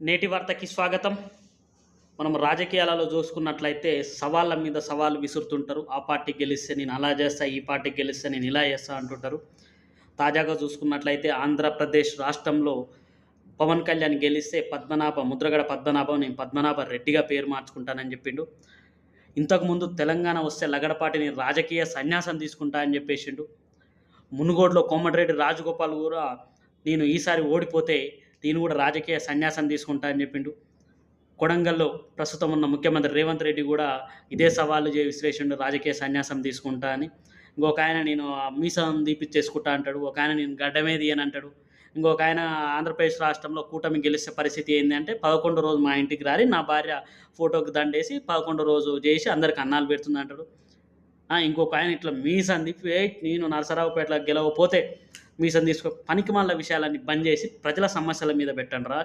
నేటి వార్తకి స్వాగతం. మనం రాజకీయాలలో చూసుకున్నట్లయితే సవాళ్ళ మీద సవాళ్ళు విసురుతుంటారు. ఆ పార్టీ గెలిస్తే నేను అలా చేస్తా ఈ పార్టీ గెలిస్తే నేను ఇలా చేస్తా అంటుంటారు. తాజాగా చూసుకున్నట్లయితే ఆంధ్రప్రదేశ్ రాష్ట్రంలో పవన్ కళ్యాణ్ గెలిస్తే పద్మనాభ ముద్రగడ పద్మనాభం నేను పద్మనాభ రెడ్డిగా పేరు మార్చుకుంటానని చెప్పిండు. ఇంతకుముందు తెలంగాణ వస్తే లగడపాటి నేను రాజకీయ సన్యాసం తీసుకుంటా అని చెప్పేసిండు. మునుగోడులో కోమటిరెడ్డి రాజగోపాల్ కూడా నేను ఈసారి ఓడిపోతే నేను కూడా రాజకీయ సన్యాసం తీసుకుంటా అని చెప్పిండు. కొడంగల్లో ప్రస్తుతం ఉన్న ముఖ్యమంత్రి రేవంత్ రెడ్డి కూడా ఇదే సవాళ్ళు చే విశ్లేషణ రాజకీయ సన్యాసం తీసుకుంటా అని. ఇంకొక ఆయన నేను మీసం దీపించేసుకుంటా అంటాడు. ఒక ఆయన నేను గడ్డమేది అని అంటాడు. ఇంకొక ఆయన ఆంధ్రప్రదేశ్ రాష్ట్రంలో కూటమి గెలిచే పరిస్థితి ఏంటంటే పదకొండు రోజు మా ఇంటికి రారి నా భార్య ఫోటోకి దండేసి పదకొండు రోజు చేసి అందరికి అన్నాలు పెడుతుంది అంటాడు. ఇంకొక ఆయన ఇట్లా మీసం తిప్పి నేను నరసరావుపేటలో గెలవపోతే మీసం తీసుకో. పనికి మళ్ళీ విషయాలన్నీ బంద్ చేసి ప్రజల సమస్యల మీద పెట్టండి రా